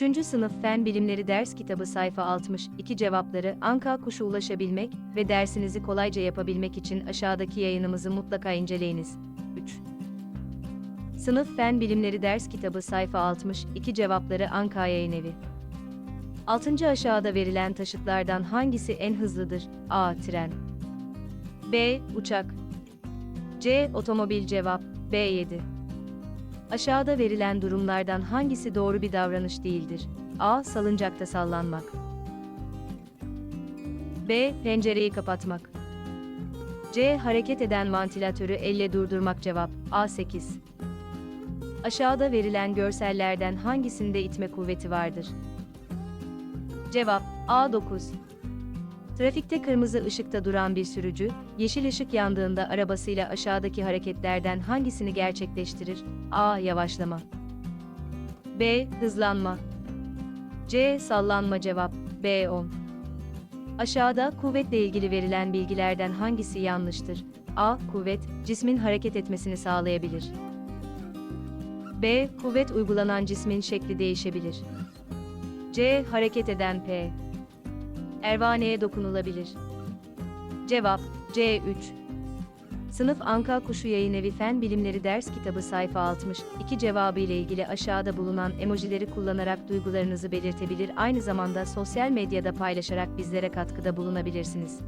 3. Sınıf Fen Bilimleri Ders Kitabı sayfa 60, 2 cevapları Anka Kuşu ulaşabilmek ve dersinizi kolayca yapabilmek için aşağıdaki yayınımızı mutlaka inceleyiniz. 3. Sınıf Fen Bilimleri Ders Kitabı sayfa 60, 2 cevapları Anka Yayın Evi. 6. aşağıda verilen taşıtlardan hangisi en hızlıdır? A. Tren B. Uçak C. Otomobil cevap B7 Aşağıda verilen durumlardan hangisi doğru bir davranış değildir? A. Salıncakta sallanmak. B. Pencereyi kapatmak. C. Hareket eden vantilatörü elle durdurmak cevap A8. Aşağıda verilen görsellerden hangisinde itme kuvveti vardır? Cevap A9. Trafikte kırmızı ışıkta duran bir sürücü, yeşil ışık yandığında arabasıyla aşağıdaki hareketlerden hangisini gerçekleştirir? A. Yavaşlama. B. Hızlanma. C. Sallanma cevap. B10. Aşağıda kuvvetle ilgili verilen bilgilerden hangisi yanlıştır? A. Kuvvet, cismin hareket etmesini sağlayabilir. B. Kuvvet uygulanan cismin şekli değişebilir. C. Hareket eden P. Ervaneye dokunulabilir. Cevap C3. Sınıf Anka Kuşu Yayın Evi Fen Bilimleri Ders Kitabı sayfa 60, iki cevabı ile ilgili aşağıda bulunan emojileri kullanarak duygularınızı belirtebilir aynı zamanda sosyal medyada paylaşarak bizlere katkıda bulunabilirsiniz.